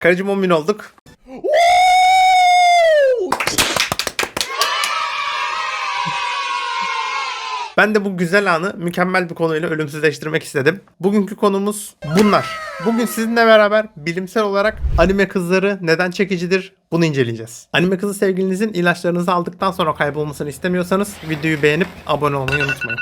Karıcım 10 bin olduk. Ben de bu güzel anı mükemmel bir konuyla ölümsüzleştirmek istedim. Bugünkü konumuz bunlar. Bugün sizinle beraber bilimsel olarak anime kızları neden çekicidir bunu inceleyeceğiz. Anime kızı sevgilinizin ilaçlarınızı aldıktan sonra kaybolmasını istemiyorsanız videoyu beğenip abone olmayı unutmayın.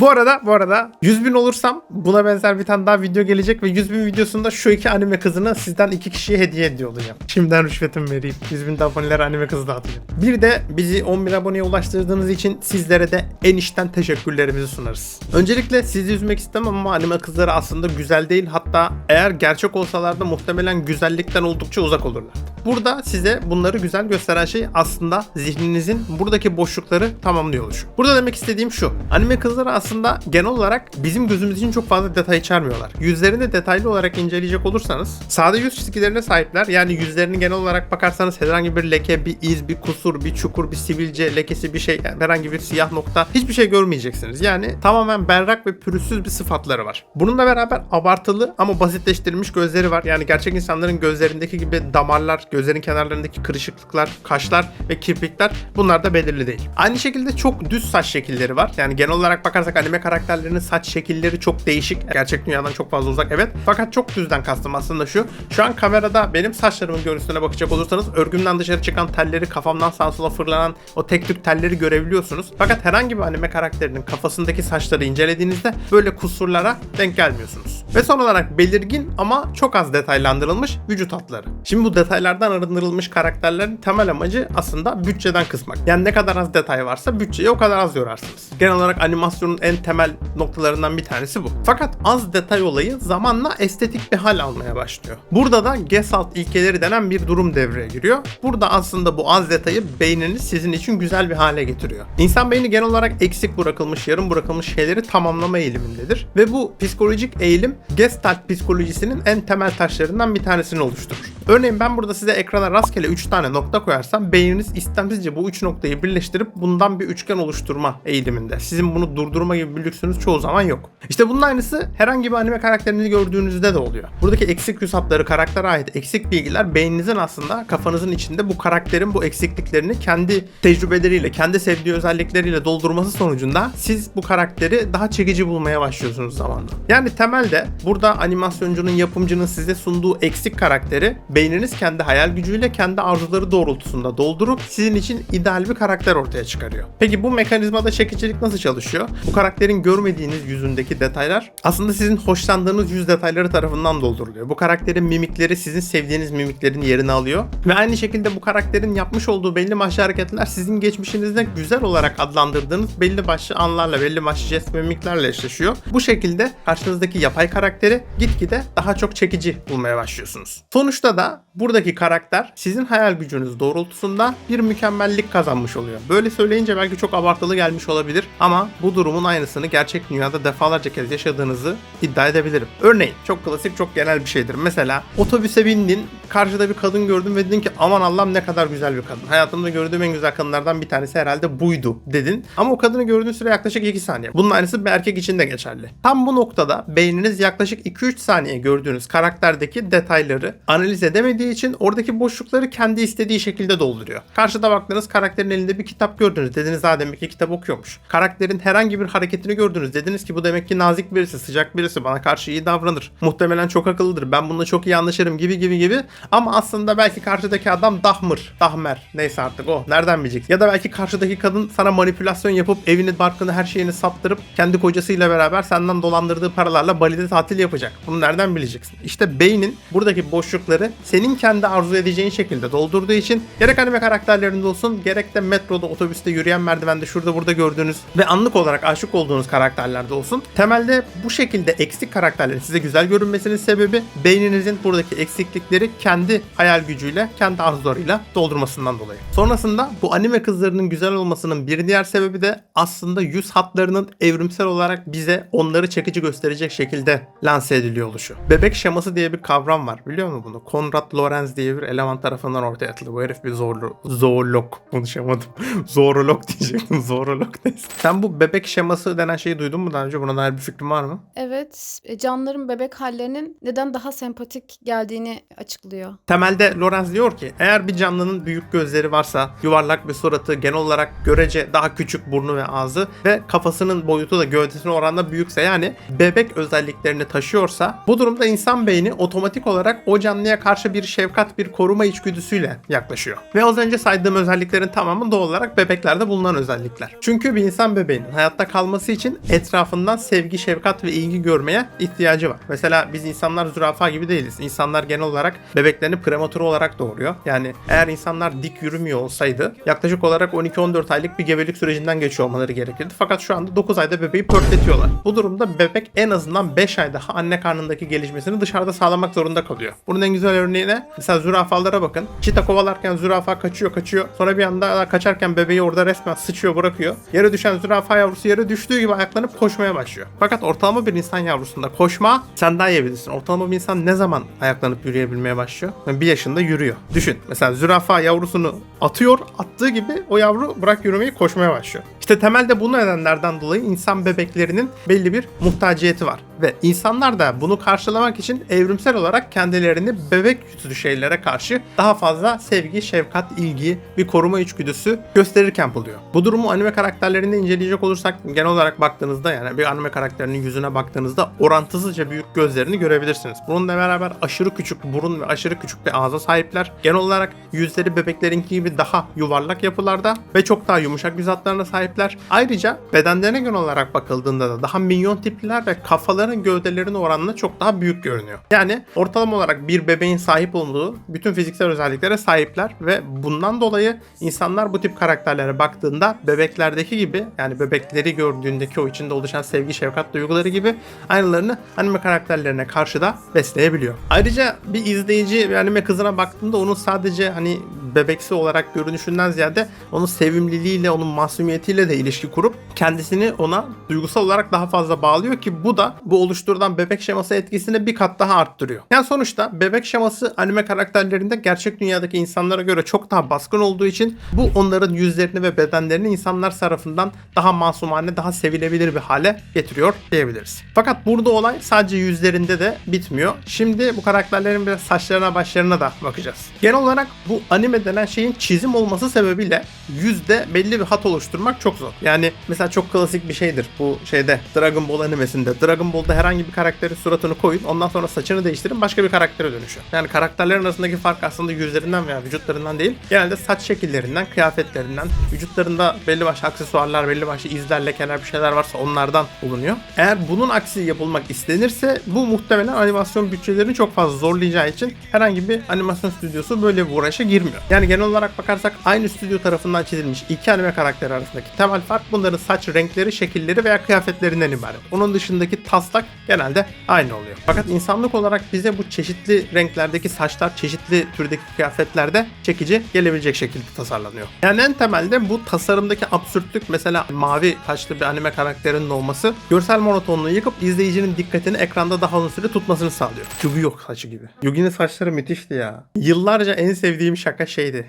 Bu arada bu arada 100 bin olursam buna benzer bir tane daha video gelecek ve 100 bin videosunda şu iki anime kızını sizden iki kişiye hediye ediyor olacağım. Şimdiden rüşvetimi vereyim. 100 bin abonelere anime kızı dağıtacağım. Bir de bizi 10 bin aboneye ulaştırdığınız için sizlere de en içten teşekkürlerimizi sunarız. Öncelikle sizi üzmek istemem ama anime kızları aslında güzel değil. Hatta eğer gerçek olsalar da muhtemelen güzellikten oldukça uzak olurlar. Burada size bunları güzel gösteren şey aslında zihninizin buradaki boşlukları tamamlıyor oluşu. Burada demek istediğim şu. Anime kızları aslında genel olarak bizim gözümüz için çok fazla detay içermiyorlar. Yüzlerini detaylı olarak inceleyecek olursanız sade yüz çizgilerine sahipler. Yani yüzlerini genel olarak bakarsanız herhangi bir leke, bir iz, bir kusur, bir çukur, bir sivilce, lekesi bir şey, yani herhangi bir siyah nokta hiçbir şey görmeyeceksiniz. Yani tamamen berrak ve pürüzsüz bir sıfatları var. Bununla beraber abartılı ama basitleştirilmiş gözleri var. Yani gerçek insanların gözlerindeki gibi damarlar, gözlerin kenarlarındaki kırışıklıklar, kaşlar ve kirpikler bunlar da belirli değil. Aynı şekilde çok düz saç şekilleri var. Yani genel olarak bakarsak anime karakterlerinin saç şekilleri çok değişik. Gerçek dünyadan çok fazla uzak evet. Fakat çok düzden kastım aslında şu. Şu an kamerada benim saçlarımın görüntüsüne bakacak olursanız örgümden dışarı çıkan telleri, kafamdan sağa sola fırlanan o tek tük telleri görebiliyorsunuz. Fakat herhangi bir anime karakterinin kafasındaki saçları incelediğinizde böyle kusurlara denk gelmiyorsunuz. Ve son olarak belirgin ama çok az detaylandırılmış vücut hatları. Şimdi bu detaylardan arındırılmış karakterlerin temel amacı aslında bütçeden kısmak. Yani ne kadar az detay varsa bütçeyi o kadar az yorarsınız. Genel olarak animasyonun en temel noktalarından bir tanesi bu. Fakat az detay olayı zamanla estetik bir hal almaya başlıyor. Burada da Gestalt ilkeleri denen bir durum devreye giriyor. Burada aslında bu az detayı beyniniz sizin için güzel bir hale getiriyor. İnsan beyni genel olarak eksik bırakılmış, yarım bırakılmış şeyleri tamamlama eğilimindedir. Ve bu psikolojik eğilim Gestalt psikolojisinin en temel taşlarından bir tanesini oluşturur. Örneğin ben burada size ekrana rastgele 3 tane nokta koyarsam beyniniz istemsizce bu 3 noktayı birleştirip bundan bir üçgen oluşturma eğiliminde. Sizin bunu durdurma gibi bir lüksünüz çoğu zaman yok. İşte bunun aynısı herhangi bir anime karakterini gördüğünüzde de oluyor. Buradaki eksik yüz hatları karaktere ait eksik bilgiler beyninizin aslında kafanızın içinde bu karakterin bu eksikliklerini kendi tecrübeleriyle, kendi sevdiği özellikleriyle doldurması sonucunda siz bu karakteri daha çekici bulmaya başlıyorsunuz zamanla. Yani temelde burada animasyoncunun, yapımcının size sunduğu eksik karakteri beyniniz kendi hayal gücüyle kendi arzuları doğrultusunda doldurup sizin için ideal bir karakter ortaya çıkarıyor. Peki bu mekanizmada çekicilik nasıl çalışıyor? Bu karakterin görmediğiniz yüzündeki detaylar aslında sizin hoşlandığınız yüz detayları tarafından dolduruluyor. Bu karakterin mimikleri sizin sevdiğiniz mimiklerin yerini alıyor ve aynı şekilde bu karakterin yapmış olduğu belli başlı hareketler sizin geçmişinizde güzel olarak adlandırdığınız belli başlı anlarla, belli başlı jest mimiklerle eşleşiyor. Bu şekilde karşınızdaki yapay karakteri gitgide daha çok çekici bulmaya başlıyorsunuz. Sonuçta da buradaki karakter sizin hayal gücünüz doğrultusunda bir mükemmellik kazanmış oluyor. Böyle söyleyince belki çok abartılı gelmiş olabilir ama bu durumun aynısını gerçek dünyada defalarca kez yaşadığınızı iddia edebilirim. Örneğin çok klasik çok genel bir şeydir. Mesela otobüse bindin karşıda bir kadın gördün ve dedin ki aman Allah'ım ne kadar güzel bir kadın. Hayatımda gördüğüm en güzel kadınlardan bir tanesi herhalde buydu dedin. Ama o kadını gördüğün süre yaklaşık 2 saniye. Bunun aynısı bir erkek için de geçerli. Tam bu noktada beyniniz yaklaşık 2-3 saniye gördüğünüz karakterdeki detayları analiz edemediği için oradaki boşlukları kendi istediği şekilde dolduruyor. Karşıda baktığınız karakterin elinde bir kitap gördünüz. Dediniz ha demek ki kitap okuyormuş. Karakterin herhangi bir hareketini gördünüz. Dediniz ki bu demek ki nazik birisi, sıcak birisi, bana karşı iyi davranır. Muhtemelen çok akıllıdır. Ben bununla çok iyi anlaşırım gibi gibi gibi. Ama aslında belki karşıdaki adam dahmır, dahmer. Neyse artık o. Nereden bileceksin? Ya da belki karşıdaki kadın sana manipülasyon yapıp evini, barkını, her şeyini saptırıp kendi kocasıyla beraber senden dolandırdığı paralarla Bali'de tatil yapacak. Bunu nereden bileceksin? İşte beynin buradaki boşlukları senin kendi arzu edeceğin şekilde doldurduğu için gerek anime karakterlerinde olsun gerek de metroda, otobüste, yürüyen merdivende şurada burada gördüğünüz ve anlık olarak aşık olduğunuz karakterlerde olsun. Temelde bu şekilde eksik karakterlerin size güzel görünmesinin sebebi beyninizin buradaki eksiklikleri kendi hayal gücüyle, kendi arzularıyla doldurmasından dolayı. Sonrasında bu anime kızlarının güzel olmasının bir diğer sebebi de aslında yüz hatlarının evrimsel olarak bize onları çekici gösterecek şekilde lanse ediliyor oluşu. Bebek şeması diye bir kavram var. Biliyor musun bunu? Konrad Lorenz diye bir eleman tarafından ortaya atıldı. Bu herif bir zorlu, zoolog. Konuşamadım. Zoolog diyecektim. Zoolog neyse. Sen bu bebek şeması denen şeyi duydun mu daha önce? Buna dair bir fikrin var mı? Evet, e, canlıların bebek hallerinin neden daha sempatik geldiğini açıklıyor. Temelde Lorenz diyor ki eğer bir canlının büyük gözleri varsa, yuvarlak bir suratı, genel olarak görece daha küçük burnu ve ağzı ve kafasının boyutu da gövdesine oranla büyükse yani bebek özelliklerini taşıyorsa bu durumda insan beyni otomatik olarak o canlıya karşı bir şefkat, bir koruma içgüdüsüyle yaklaşıyor. Ve az önce saydığım özelliklerin tamamı doğal olarak bebeklerde bulunan özellikler. Çünkü bir insan bebeğinin hayatta kalması için etrafından sevgi, şefkat ve ilgi görmeye ihtiyacı var. Mesela biz insanlar zürafa gibi değiliz. İnsanlar genel olarak bebeklerini prematür olarak doğuruyor. Yani eğer insanlar dik yürümüyor olsaydı yaklaşık olarak 12-14 aylık bir gebelik sürecinden geçiyor olmaları gerekirdi. Fakat şu anda 9 ayda bebeği pörtletiyorlar. Bu durumda bebek en azından 5 ay daha anne karnındaki gelişmesini dışarıda sağlamak zorunda kalıyor. Bunun en güzel örneği ne? Mesela zürafalara bakın. Çita kovalarken zürafa kaçıyor kaçıyor. Sonra bir anda kaçarken bebeği orada resmen sıçıyor bırakıyor. Yere düşen zürafa yavrusu yere düştüğü gibi ayaklanıp koşmaya başlıyor. Fakat ortalama bir insan yavrusunda koşma sen daha iyi bilirsin. Ortalama bir insan ne zaman ayaklanıp yürüyebilmeye başlıyor? Yani bir yaşında yürüyor. Düşün. Mesela zürafa yavrusunu atıyor. Attığı gibi o yavru bırak yürümeyi koşmaya başlıyor. İşte temelde bu nedenlerden dolayı insan bebeklerinin belli bir muhtaciyeti var. Ve insanlar da bunu karşılamak için evrimsel olarak kendilerini bebek yüzlü şeylere karşı daha fazla sevgi, şefkat, ilgi, bir koruma içgüdüsü gösterirken buluyor. Bu durumu anime karakterlerinde inceleyecek olursak genel olarak baktığınızda yani bir anime karakterinin yüzüne baktığınızda orantısızca büyük gözlerini görebilirsiniz. Bununla beraber aşırı küçük burun ve aşırı küçük bir ağza sahipler. Genel olarak yüzleri bebeklerinki gibi daha yuvarlak yapılarda ve çok daha yumuşak yüz hatlarına sahipler. Ayrıca bedenlerine genel olarak bakıldığında da daha minyon tipliler ve kafaların gövdelerin oranla çok daha büyük görünüyor. Yani ortalama olarak bir bebeğin sahip olduğu bütün fiziksel özelliklere sahipler ve bundan dolayı insanlar bu tip karakterlere baktığında bebeklerdeki gibi yani bebekleri gördüğündeki o içinde oluşan sevgi, şefkat duyguları gibi aynılarını anime karakterlerine karşı da besleyebiliyor. Ayrıca bir izleyici bir anime kızına baktığında onun sadece hani bebeksi olarak görünüşünden ziyade onun sevimliliğiyle, onun masumiyetiyle de ilişki kurup kendisini ona duygusal olarak daha fazla bağlıyor ki bu da bu oluşturulan bebek şeması etkisini bir kat daha arttırıyor. Yani sonuçta bebek şeması anime karakterlerinde gerçek dünyadaki insanlara göre çok daha baskın olduğu için bu onların yüzlerini ve bedenlerini insanlar tarafından daha masumane, daha sevilebilir bir hale getiriyor diyebiliriz. Fakat burada olay sadece yüzlerinde de bitmiyor. Şimdi bu karakterlerin biraz saçlarına, başlarına da bakacağız. Genel olarak bu anime denen şeyin çizim olması sebebiyle yüzde belli bir hat oluşturmak çok zor. Yani mesela çok klasik bir şeydir bu şeyde Dragon Ball animesinde. Dragon Ball'da herhangi bir karakterin suratını koyun ondan sonra saçını değiştirin başka bir karaktere dönüşüyor. Yani karakterlerin arasındaki fark aslında yüzlerinden veya vücutlarından değil. Genelde saç şekillerinden, kıyafetlerinden, vücutlarında belli başlı aksesuarlar, belli başlı izler, lekeler bir şeyler varsa onlardan bulunuyor. Eğer bunun aksi yapılmak istenirse bu muhtemelen animasyon bütçelerini çok fazla zorlayacağı için herhangi bir animasyon stüdyosu böyle bir uğraşa girmiyor. Yani genel olarak bakarsak aynı stüdyo tarafından çizilmiş iki anime karakteri arasındaki temel fark bunların saç renkleri, şekilleri veya kıyafetlerinden ibaret. Onun dışındaki taslak genelde aynı oluyor. Fakat insanlık olarak bize bu çeşitli renklerdeki saçlar, çeşitli türdeki kıyafetlerde çekici gelebilecek şekilde tasarlanıyor. Yani en temelde bu tasarımdaki absürtlük mesela mavi saçlı bir anime karakterinin olması görsel monotonluğu yıkıp izleyicinin dikkatini ekranda daha uzun süre tutmasını sağlıyor. Yugi yok saçı gibi. Yugi'nin saçları müthişti ya. Yıllarca en sevdiğim şaka şeydi.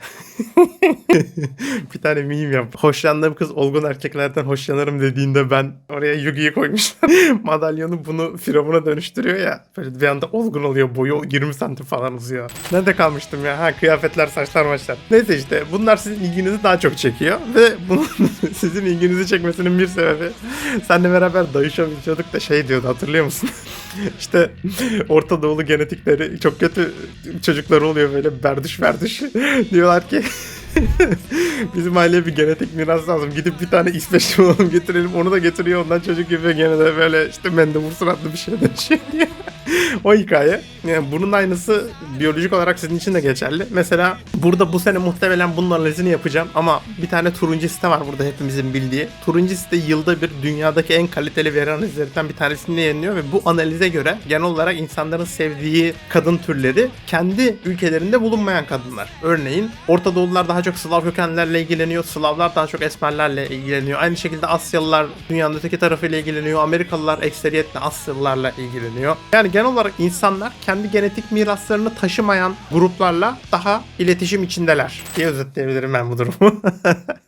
bir tane meme yap. Hoşlandığım kız olgun erkeklerden hoşlanırım dediğinde ben oraya Yugi'yi koymuşlar. Madalyonu bunu Firavun'a dönüştürüyor ya. Böyle bir anda olgun oluyor. Boyu 20 santim falan uzuyor. Nerede kalmıştım ya? Ha kıyafetler, saçlar, maçlar. Neyse işte bunlar sizin ilginizi daha çok çekiyor. Ve bunun sizin ilginizi çekmesinin bir sebebi seninle beraber dayışabiliyorduk da şey diyordu hatırlıyor musun? işte Orta Doğulu genetikleri çok kötü çocuklar oluyor böyle berduş berduş. Diyorlar ki Bizim aileye bir genetik miras lazım. Gidip bir tane İsveçli olalım getirelim. Onu da getiriyor ondan çocuk gibi gene de böyle işte mendebur suratlı bir şey dönüşüyor diye. o hikaye. Yani bunun aynısı biyolojik olarak sizin için de geçerli. Mesela burada bu sene muhtemelen bunun analizini yapacağım ama bir tane turuncu site var burada hepimizin bildiği. Turuncu site yılda bir dünyadaki en kaliteli veri analizlerinden bir tanesini yayınlıyor ve bu analize göre genel olarak insanların sevdiği kadın türleri kendi ülkelerinde bulunmayan kadınlar. Örneğin Orta Doğulular daha çok Slav kökenlerle ilgileniyor, Slavlar daha çok Esmerlerle ilgileniyor. Aynı şekilde Asyalılar dünyanın öteki tarafıyla ilgileniyor, Amerikalılar ekseriyetle Asyalılarla ilgileniyor. Yani genel olarak insanlar kendi genetik miraslarını taşımayan gruplarla daha iletişim içindeler diye özetleyebilirim ben bu durumu.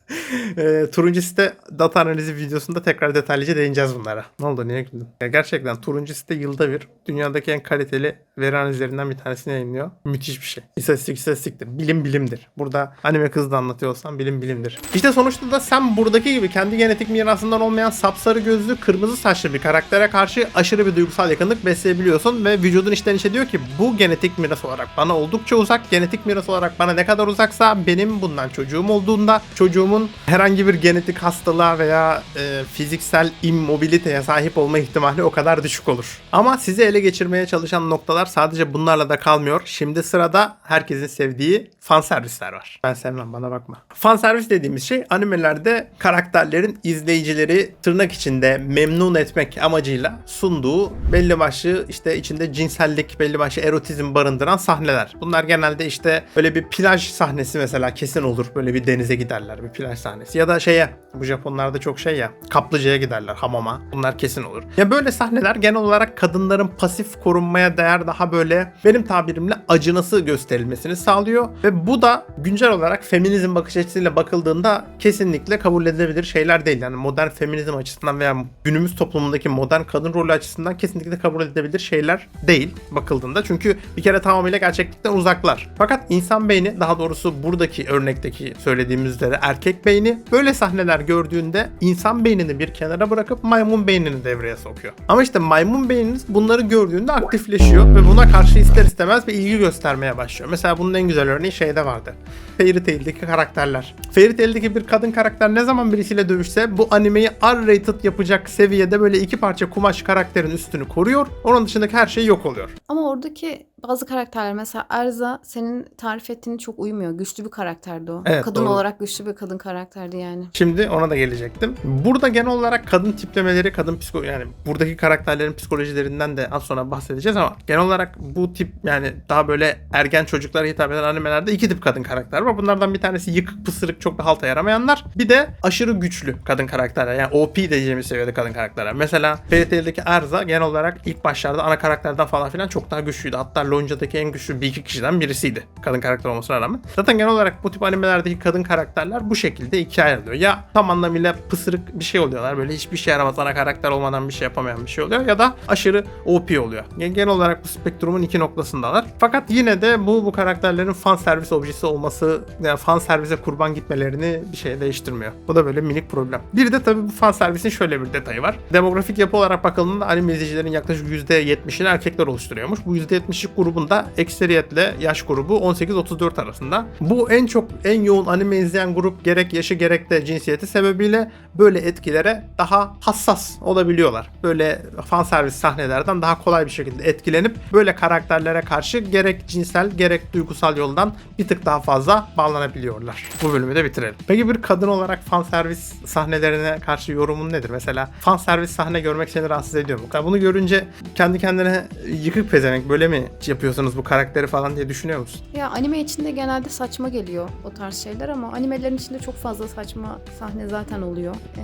e, turuncu site data analizi videosunda tekrar detaylıca değineceğiz bunlara. Ne oldu niye güldün? Gerçekten turuncu site yılda bir dünyadaki en kaliteli veri analizlerinden bir tanesini yayınlıyor. Müthiş bir şey. İstatistik istatistiktir. Bilim bilimdir. Burada anime kızı da anlatıyor olsam bilim bilimdir. İşte sonuçta da sen buradaki gibi kendi genetik mirasından olmayan sapsarı gözlü kırmızı saçlı bir karaktere karşı aşırı bir duygusal yakınlık besleyebiliyorsun ve vücudun içten içe diyor ki bu genetik miras olarak bana oldukça uzak. Genetik miras olarak bana ne kadar uzaksa benim bundan çocuğum olduğunda çocuğumun herhangi bir genetik hastalığa veya e, fiziksel immobiliteye sahip olma ihtimali o kadar düşük olur. Ama sizi ele geçirmeye çalışan noktalar sadece bunlarla da kalmıyor. Şimdi sırada herkesin sevdiği fan servisler var. Ben sevmem bana bakma. Fan servis dediğimiz şey animelerde karakterlerin izleyicileri tırnak içinde memnun etmek amacıyla sunduğu belli başlı işte içinde cinsellik, belli başlı erotizm barındıran sahneler. Bunlar genelde işte böyle bir plaj sahnesi mesela kesin olur. Böyle bir denize giderler bir plaj sahnesi. Ya da şeye bu Japonlarda çok şey ya kaplıcaya giderler hamama. Bunlar kesin olur. Ya böyle sahneler genel olarak kadınların pasif korunmaya değer daha böyle benim tabirimle acınası gösterilmesini sağlıyor. Ve bu da güncel olarak feminizm bakış açısıyla bakıldığında kesinlikle kabul edilebilir şeyler değil. Yani modern feminizm açısından veya günümüz toplumundaki modern kadın rolü açısından kesinlikle kabul edilebilir şeyler değil bakıldığında. Çünkü bir kere tamamıyla gerçeklikten uzaklar. Fakat insan beyni daha doğrusu buradaki örnekteki söylediğimiz üzere erkek beyni böyle sahneler gördüğünde insan beynini bir kenara bırakıp maymun beynini devreye sokuyor. Ama işte maymun beyniniz bunları gördüğünde aktifleşiyor ve buna karşı ister istemez bir ilgi göstermeye başlıyor. Mesela bunun en güzel örneği şeyde vardı. Fairy Tail'deki karakterler. Fairy Tail'deki bir kadın karakter ne zaman birisiyle dövüşse bu animeyi R-rated yapacak seviyede böyle iki parça kumaş karakterin üstünü koruyor. Onun dışındaki her şey yok oluyor. Ama oradaki bazı karakterler mesela Erza senin tarif ettiğin çok uymuyor. Güçlü bir karakterdi o. Evet, kadın doğru. olarak güçlü bir kadın karakterdi yani. Şimdi ona da gelecektim. Burada genel olarak kadın tiplemeleri, kadın psiko yani buradaki karakterlerin psikolojilerinden de az sonra bahsedeceğiz ama genel olarak bu tip yani daha böyle ergen çocuklara hitap eden animelerde iki tip kadın karakter var. Bunlardan bir tanesi yıkık, pısırık, çok da halta yaramayanlar. Bir de aşırı güçlü kadın karakterler. Yani OP diyeceğimiz seviyede kadın karakterler. Mesela Tail'deki Erza genel olarak ilk başlarda ana karakterden falan filan çok daha güçlüydü. Hatta Lonca'daki en güçlü bir iki kişiden birisiydi. Kadın karakter olmasına rağmen. Zaten genel olarak bu tip animelerdeki kadın karakterler bu şekilde ikiye ayrılıyor. Ya tam anlamıyla pısırık bir şey oluyorlar. Böyle hiçbir şey yaramaz ana karakter olmadan bir şey yapamayan bir şey oluyor. Ya da aşırı OP oluyor. Yani genel olarak bu spektrumun iki noktasındalar. Fakat yine de bu bu karakterlerin fan servis objesi olması yani fan servise kurban gitmelerini bir şey değiştirmiyor. Bu da böyle minik problem. Bir de tabii bu fan servisin şöyle bir detayı var. Demografik yapı olarak bakıldığında anime izleyicilerin yaklaşık %70'ini erkekler oluşturuyormuş. Bu %70'lik grubunda ekseriyetle yaş grubu 18-34 arasında. Bu en çok en yoğun anime izleyen grup gerek yaşı gerek de cinsiyeti sebebiyle böyle etkilere daha hassas olabiliyorlar. Böyle fan servis sahnelerden daha kolay bir şekilde etkilenip böyle karakterlere karşı gerek cinsel gerek duygusal yoldan bir tık daha fazla bağlanabiliyorlar. Bu bölümü de bitirelim. Peki bir kadın olarak fan servis sahnelerine karşı yorumun nedir? Mesela fan servis sahne görmek seni rahatsız ediyor mu? Bunu görünce kendi kendine yıkık pezevenk böyle mi yapıyorsunuz bu karakteri falan diye düşünüyor musun? Ya anime içinde genelde saçma geliyor o tarz şeyler ama animelerin içinde çok fazla saçma sahne zaten oluyor. Ee,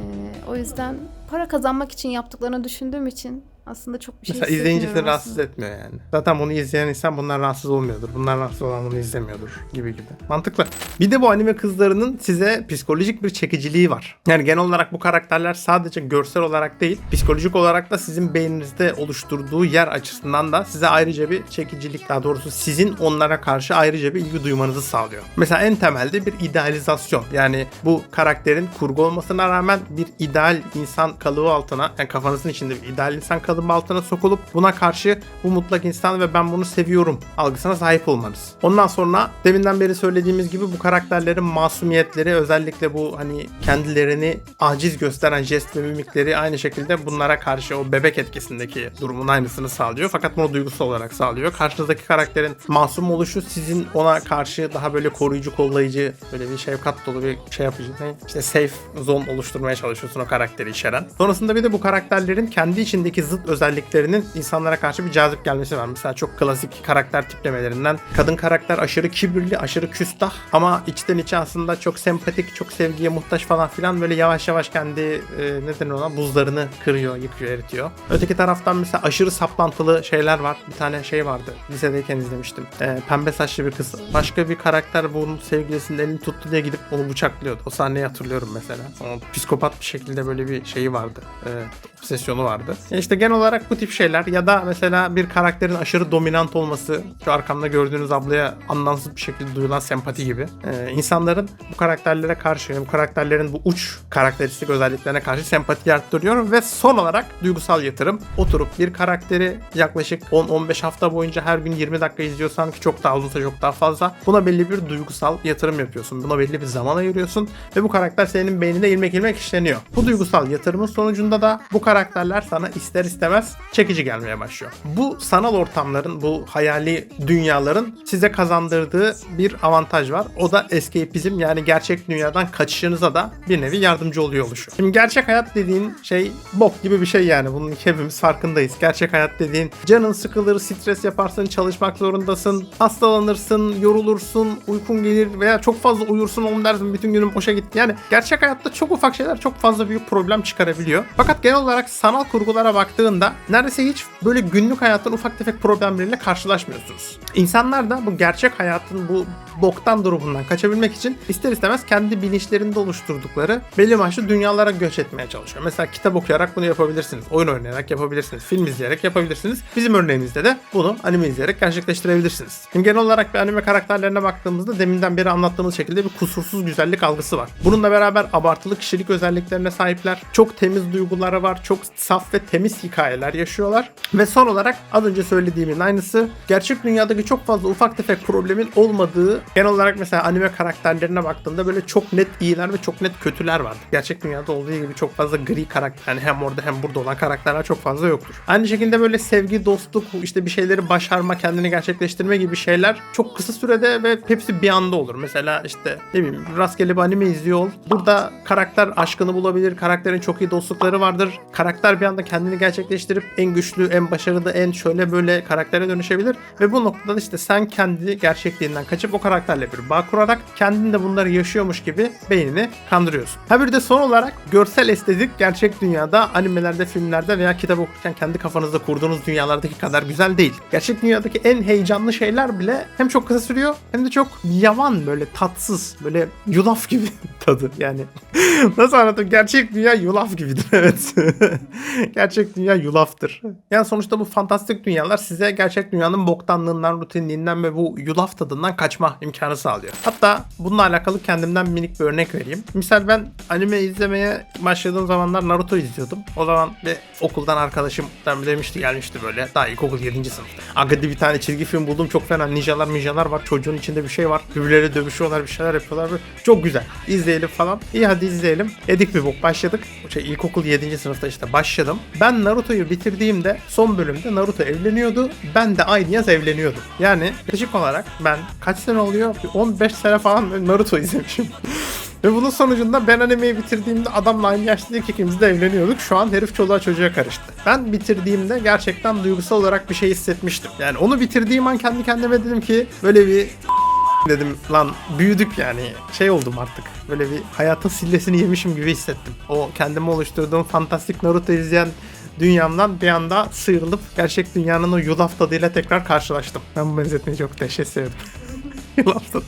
o yüzden para kazanmak için yaptıklarını düşündüğüm için aslında çok bir şey Mesela izleyince seni rahatsız etmiyor yani. Zaten bunu izleyen insan bundan rahatsız olmuyordur. Bundan rahatsız olan bunu izlemiyordur gibi gibi. Mantıklı. Bir de bu anime kızlarının size psikolojik bir çekiciliği var. Yani genel olarak bu karakterler sadece görsel olarak değil, psikolojik olarak da sizin beyninizde oluşturduğu yer açısından da size ayrıca bir çekicilik, daha doğrusu sizin onlara karşı ayrıca bir ilgi duymanızı sağlıyor. Mesela en temelde bir idealizasyon. Yani bu karakterin kurgu olmasına rağmen bir ideal insan kalıbı altına, yani kafanızın içinde bir ideal insan kalıbı adım altına sokulup buna karşı bu mutlak insan ve ben bunu seviyorum algısına sahip olmanız. Ondan sonra deminden beri söylediğimiz gibi bu karakterlerin masumiyetleri özellikle bu hani kendilerini aciz gösteren jest ve mimikleri aynı şekilde bunlara karşı o bebek etkisindeki durumun aynısını sağlıyor. Fakat bunu duygusal olarak sağlıyor. Karşınızdaki karakterin masum oluşu sizin ona karşı daha böyle koruyucu, kollayıcı, böyle bir şefkat dolu bir şey yapıcı, işte safe zone oluşturmaya çalışıyorsun o karakteri içeren. Sonrasında bir de bu karakterlerin kendi içindeki zıt özelliklerinin insanlara karşı bir cazip gelmesi var. Mesela çok klasik karakter tiplemelerinden kadın karakter aşırı kibirli, aşırı küstah ama içten içe aslında çok sempatik, çok sevgiye muhtaç falan filan böyle yavaş yavaş kendi e, ne denir ona buzlarını kırıyor, yıkıyor, eritiyor. Öteki taraftan mesela aşırı saplantılı şeyler var. Bir tane şey vardı. Lisedeyken izlemiştim. E, pembe saçlı bir kız. Başka bir karakter bunun sevgilisinin elini tuttu diye gidip onu bıçaklıyordu. O sahneyi hatırlıyorum mesela. O psikopat bir şekilde böyle bir şeyi vardı. E, obsesyonu vardı. E işte genel olarak bu tip şeyler ya da mesela bir karakterin aşırı dominant olması şu arkamda gördüğünüz ablaya anlamsız bir şekilde duyulan sempati gibi. E, insanların bu karakterlere karşı bu karakterlerin bu uç karakteristik özelliklerine karşı sempati arttırıyor ve son olarak duygusal yatırım. Oturup bir karakteri yaklaşık 10-15 hafta boyunca her gün 20 dakika izliyorsan ki çok daha uzunsa çok daha fazla buna belli bir duygusal yatırım yapıyorsun. Buna belli bir zaman ayırıyorsun ve bu karakter senin beynine ilmek ilmek işleniyor. Bu duygusal yatırımın sonucunda da bu karakterler sana ister istemez çekici gelmeye başlıyor. Bu sanal ortamların, bu hayali dünyaların size kazandırdığı bir avantaj var. O da escapizm yani gerçek dünyadan kaçışınıza da bir nevi yardımcı oluyor oluşu. Şimdi gerçek hayat dediğin şey bok gibi bir şey yani. Bunun hepimiz farkındayız. Gerçek hayat dediğin canın sıkılır, stres yaparsın, çalışmak zorundasın, hastalanırsın, yorulursun, uykun gelir veya çok fazla uyursun onu dersin bütün günüm boşa gitti. Yani gerçek hayatta çok ufak şeyler çok fazla büyük problem çıkarabiliyor. Fakat genel olarak sanal kurgulara baktığında neredeyse hiç böyle günlük hayatın ufak tefek problemleriyle karşılaşmıyorsunuz. İnsanlar da bu gerçek hayatın bu boktan durumundan kaçabilmek için ister istemez kendi bilinçlerinde oluşturdukları belli başlı dünyalara göç etmeye çalışıyor. Mesela kitap okuyarak bunu yapabilirsiniz. Oyun oynayarak yapabilirsiniz. Film izleyerek yapabilirsiniz. Bizim örneğimizde de bunu anime izleyerek gerçekleştirebilirsiniz. Şimdi genel olarak bir anime karakterlerine baktığımızda deminden beri anlattığımız şekilde bir kusursuz güzellik algısı var. Bununla beraber abartılı kişilik özelliklerine sahipler. Çok temiz duyguları var. Çok saf ve temiz hikayeler yaşıyorlar. Ve son olarak az önce söylediğimin aynısı gerçek dünyadaki çok fazla ufak tefek problemin olmadığı genel olarak mesela anime karakterlerine baktığında böyle çok net iyiler ve çok net kötüler vardır. Gerçek dünyada olduğu gibi çok fazla gri karakter yani hem orada hem burada olan karakterler çok fazla yoktur. Aynı şekilde böyle sevgi, dostluk, işte bir şeyleri başarma, kendini gerçekleştirme gibi şeyler çok kısa sürede ve hepsi bir anda olur. Mesela işte ne bileyim rastgele bir anime izliyor ol. Burada karakter aşkını bulabilir. Karakterin çok iyi dostlukları vardır. Karakter bir anda kendini gerçekleştirip en güçlü, en başarılı, en şöyle böyle karaktere dönüşebilir. Ve bu noktada işte sen kendi gerçekliğinden kaçıp o karakterle bir bağ kurarak kendin de bunları yaşıyormuş gibi beynini kandırıyorsun. Ha bir de son olarak görsel estetik gerçek dünyada animelerde, filmlerde veya kitap okurken kendi kafanızda kurduğunuz dünyalardaki kadar güzel değil. Gerçek dünyadaki en heyecanlı şeyler bile hem çok kısa sürüyor hem de çok yavan böyle tatsız böyle yulaf gibi tadı yani. Nasıl anlatayım? Gerçek dünya yulaf gibidir evet. gerçek dünya yulaftır. Yani sonuçta bu fantastik dünyalar size gerçek dünyanın boktanlığından, rutinliğinden ve bu yulaf tadından kaçma imkanı sağlıyor. Hatta bununla alakalı kendimden minik bir örnek vereyim. Misal ben anime izlemeye başladığım zamanlar Naruto izliyordum. O zaman bir okuldan arkadaşım demişti gelmişti böyle. Daha ilkokul 7. sınıfta. Aga bir tane çizgi film buldum çok fena. Ninjalar minjalar var. Çocuğun içinde bir şey var. Birbirleriyle dövüşüyorlar bir şeyler yapıyorlar. Böyle. Çok güzel. İzleyelim falan. İyi hadi izleyelim. Edik bir bok başladık. Şey, ilkokul 7. sınıfta işte başladım. Ben Naruto'yu bitirdiğimde son bölümde Naruto evleniyordu. Ben de aynı yaz evleniyordum. Yani yaklaşık olarak ben kaç sene oluyor? Bir 15 sene falan Naruto izlemişim. Ve bunun sonucunda ben animeyi bitirdiğimde adamla aynı yaştaydık ikimiz de evleniyorduk. Şu an herif çoluğa çocuğa karıştı. Ben bitirdiğimde gerçekten duygusal olarak bir şey hissetmiştim. Yani onu bitirdiğim an kendi kendime dedim ki böyle bir dedim lan büyüdük yani şey oldum artık böyle bir hayatın sillesini yemişim gibi hissettim. O kendime oluşturduğum fantastik Naruto izleyen dünyamdan bir anda sıyrılıp gerçek dünyanın o yulaf tadıyla tekrar karşılaştım. Ben bu benzetmeyi çok dehşet sevdim. yulaf tadı.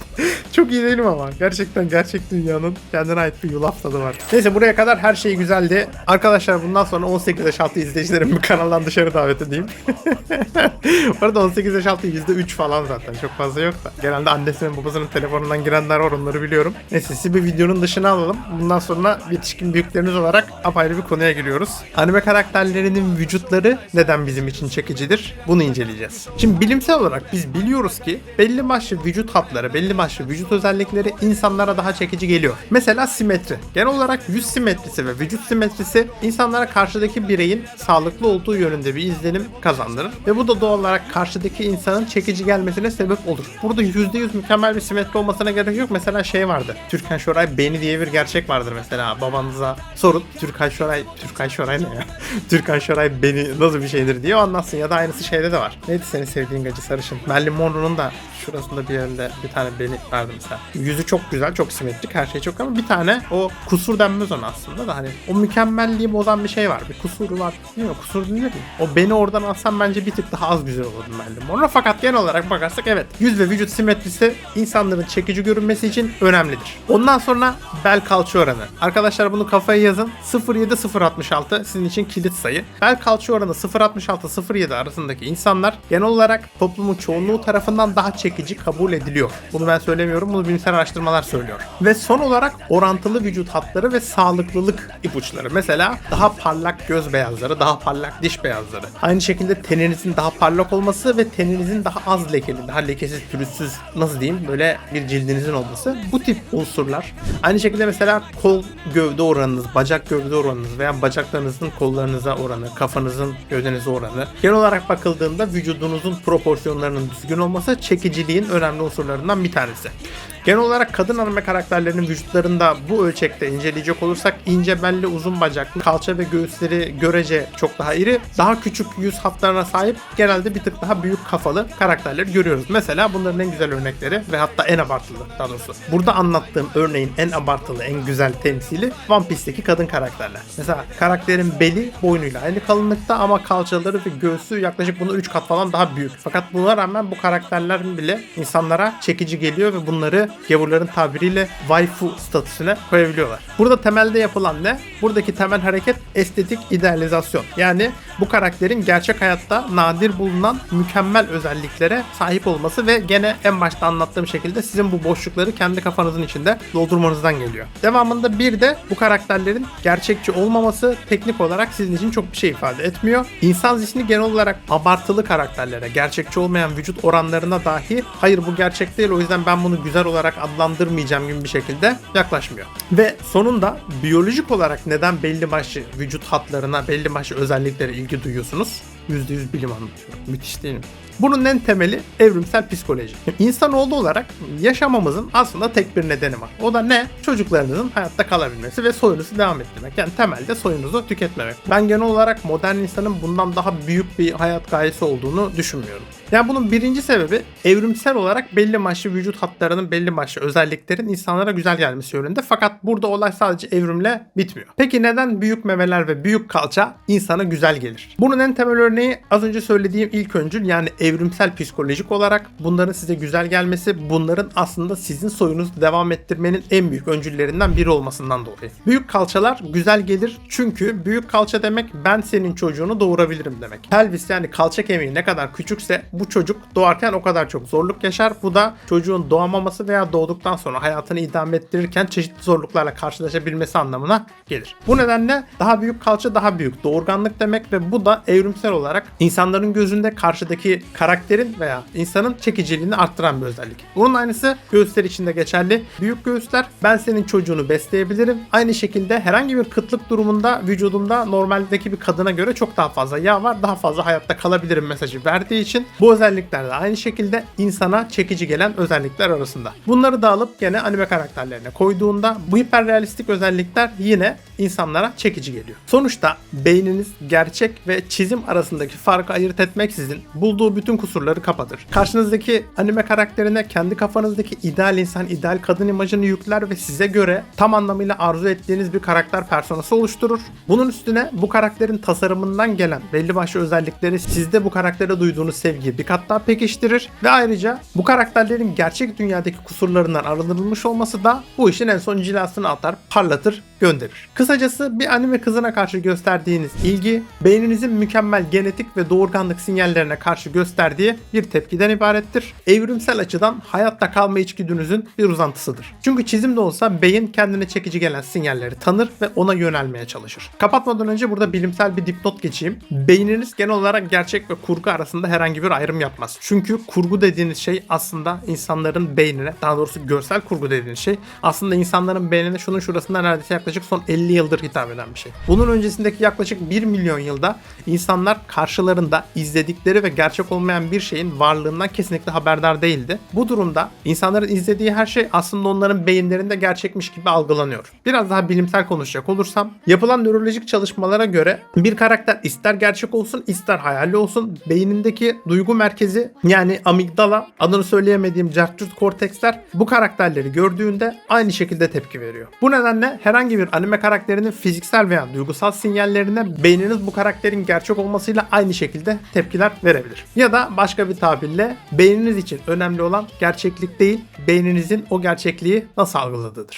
Çok iyi değilim ama. Gerçekten gerçek dünyanın kendine ait bir yulaf tadı var. Neyse buraya kadar her şey güzeldi. Arkadaşlar bundan sonra 18 yaş altı izleyicilerimi kanaldan dışarı davet edeyim. bu arada 18 yaş altı %3 falan zaten. Çok fazla yok da. Genelde annesinin babasının telefonundan girenler var onları biliyorum. Neyse sizi bir videonun dışına alalım. Bundan sonra yetişkin büyükleriniz olarak apayrı bir konuya giriyoruz. Anime karakterlerinin vücutları neden bizim için çekicidir? Bunu inceleyeceğiz. Şimdi bilimsel olarak biz biliyoruz ki belli başlı vücut hatları, belli başlı vücut özellikleri insanlara daha çekici geliyor. Mesela simetri. Genel olarak yüz simetrisi ve vücut simetrisi insanlara karşıdaki bireyin sağlıklı olduğu yönünde bir izlenim kazandırır. Ve bu da doğal olarak karşıdaki insanın çekici gelmesine sebep olur. Burada %100 mükemmel bir simetri olmasına gerek yok. Mesela şey vardı. Türkan Şoray beni diye bir gerçek vardır mesela. Babanıza sorun. Türkan Şoray, Türkan Şoray ne ya? Türkan Şoray beni nasıl bir şeydir diye anlatsın. Ya da aynısı şeyde de var. Neydi senin sevdiğin gacı sarışın? Marilyn Monroe'nun da şurasında bir yerinde bir tane beni vardı mesela. Yüzü çok güzel, çok simetrik, her şey çok ama bir tane o kusur denmez ona aslında da hani o mükemmelliği bozan bir şey var. Bir kusuru var. Değil mi? Kusur denir mi? O beni oradan alsam bence bir tık daha az güzel olurdu Marilyn Monroe. Fakat genel olarak bakarsak evet. Yüz ve vücut simetrisi insanların çekici görünmesi için önemlidir. Ondan sonra bel kalça oranı. Arkadaşlar bunu kafaya yazın. 0.7-0.66 sizin için kilit sayı. Bel kalça oranı 0.66-0.7 arasındaki insanlar genel olarak toplumun çoğunluğu tarafından daha çekici kabul ediliyor. Bunu ben söylemiyorum. Bunu bilimsel araştırmalar söylüyor. Ve son olarak orantılı vücut hatları ve sağlıklılık ipuçları. Mesela daha parlak göz beyazları, daha parlak diş beyazları. Aynı şekilde teninizin daha parlak olması ve teninizin daha az lekeli, daha lekesiz, pürüzsüz nasıl diyeyim böyle bir cildinizin olması. Bu tip unsurlar. Aynı şekilde mesela kol gövde oranınız, bacak gövde oranınız veya bacaklarınızın kollarınıza oranı, kafanızın gövdenize oranı. Genel olarak bakıldığında vücudunuzun proporsiyonlarının düzgün olması çekiciliğin önemli unsurlarından bir tanesi. Genel olarak kadın anime karakterlerinin vücutlarında bu ölçekte inceleyecek olursak ince belli uzun bacaklı, kalça ve göğüsleri görece çok daha iri, daha küçük yüz hatlarına sahip genelde bir tık daha büyük kafalı karakterleri görüyoruz. Mesela bunların en güzel örnekleri ve hatta en abartılı daha doğrusu. Burada anlattığım örneğin en abartılı, en güzel temsili One Piece'teki kadın karakterler. Mesela karakterin beli boynuyla aynı kalınlıkta ama kalçaları ve göğsü yaklaşık bunu 3 kat falan daha büyük. Fakat buna rağmen bu karakterler bile insanlara çekici geliyor ve bunları gavurların tabiriyle waifu statüsüne koyabiliyorlar. Burada temelde yapılan ne? Buradaki temel hareket estetik idealizasyon. Yani bu karakterin gerçek hayatta nadir bulunan mükemmel özelliklere sahip olması ve gene en başta anlattığım şekilde sizin bu boşlukları kendi kafanızın içinde doldurmanızdan geliyor. Devamında bir de bu karakterlerin gerçekçi olmaması teknik olarak sizin için çok bir şey ifade etmiyor. İnsan zihni genel olarak abartılı karakterlere, gerçekçi olmayan vücut oranlarına dahi hayır bu gerçek değil o yüzden ben bunu güzel olarak adlandırmayacağım gibi bir şekilde yaklaşmıyor. Ve sonunda biyolojik olarak neden belli başlı vücut hatlarına, belli başlı özelliklere ilgi duyuyorsunuz? %100 bilim anlatıyorum. Müthiş değil mi? Bunun en temeli evrimsel psikoloji. İnsanoğlu olarak yaşamamızın aslında tek bir nedeni var. O da ne? Çocuklarınızın hayatta kalabilmesi ve soyunuzu devam ettirmek. Yani temelde soyunuzu tüketmemek. Ben genel olarak modern insanın bundan daha büyük bir hayat gayesi olduğunu düşünmüyorum. Yani bunun birinci sebebi evrimsel olarak belli başlı vücut hatlarının belli başlı özelliklerin insanlara güzel gelmesi yönünde. Fakat burada olay sadece evrimle bitmiyor. Peki neden büyük memeler ve büyük kalça insana güzel gelir? Bunun en temel örneği az önce söylediğim ilk öncül yani evrimsel psikolojik olarak bunların size güzel gelmesi bunların aslında sizin soyunuzu devam ettirmenin en büyük öncüllerinden biri olmasından dolayı. Büyük kalçalar güzel gelir çünkü büyük kalça demek ben senin çocuğunu doğurabilirim demek. Pelvis yani kalça kemiği ne kadar küçükse bu çocuk doğarken o kadar çok zorluk yaşar. Bu da çocuğun doğamaması veya doğduktan sonra hayatını idame ettirirken çeşitli zorluklarla karşılaşabilmesi anlamına gelir. Bu nedenle daha büyük kalça daha büyük doğurganlık demek ve bu da evrimsel olarak insanların gözünde karşıdaki karakterin veya insanın çekiciliğini arttıran bir özellik. Bunun aynısı göğüsler için de geçerli. Büyük göğüsler ben senin çocuğunu besleyebilirim. Aynı şekilde herhangi bir kıtlık durumunda vücudumda normaldeki bir kadına göre çok daha fazla yağ var. Daha fazla hayatta kalabilirim mesajı verdiği için bu özellikler de aynı şekilde insana çekici gelen özellikler arasında. Bunları da alıp gene anime karakterlerine koyduğunda bu hiperrealistik özellikler yine insanlara çekici geliyor. Sonuçta beyniniz gerçek ve çizim arasındaki farkı ayırt etmeksizin bulduğu bütün bütün kusurları kapatır. Karşınızdaki anime karakterine kendi kafanızdaki ideal insan, ideal kadın imajını yükler ve size göre tam anlamıyla arzu ettiğiniz bir karakter personası oluşturur. Bunun üstüne bu karakterin tasarımından gelen belli başlı özellikleri sizde bu karaktere duyduğunuz sevgiyi bir kat daha pekiştirir ve ayrıca bu karakterlerin gerçek dünyadaki kusurlarından arındırılmış olması da bu işin en son cilasını atar, parlatır, gönderir. Kısacası bir anime kızına karşı gösterdiğiniz ilgi, beyninizin mükemmel genetik ve doğurganlık sinyallerine karşı gösterdiği bir tepkiden ibarettir. Evrimsel açıdan hayatta kalma içgüdünüzün bir uzantısıdır. Çünkü çizimde olsa beyin kendine çekici gelen sinyalleri tanır ve ona yönelmeye çalışır. Kapatmadan önce burada bilimsel bir dipnot geçeyim. Beyniniz genel olarak gerçek ve kurgu arasında herhangi bir ayrım yapmaz. Çünkü kurgu dediğiniz şey aslında insanların beynine, daha doğrusu görsel kurgu dediğiniz şey aslında insanların beynine şunun şurasında neredeyse yaklaşık son 50 yıldır hitap eden bir şey. Bunun öncesindeki yaklaşık 1 milyon yılda insanlar karşılarında izledikleri ve gerçek olmayan bir şeyin varlığından kesinlikle haberdar değildi. Bu durumda insanların izlediği her şey aslında onların beyinlerinde gerçekmiş gibi algılanıyor. Biraz daha bilimsel konuşacak olursam, yapılan nörolojik çalışmalara göre bir karakter ister gerçek olsun ister hayali olsun beynindeki duygu merkezi yani amigdala adını söyleyemediğim cartçut korteksler bu karakterleri gördüğünde aynı şekilde tepki veriyor. Bu nedenle herhangi bir anime karakterinin fiziksel veya duygusal sinyallerine beyniniz bu karakterin gerçek olmasıyla aynı şekilde tepkiler verebilir. Ya da başka bir tabirle beyniniz için önemli olan gerçeklik değil, beyninizin o gerçekliği nasıl algıladığıdır.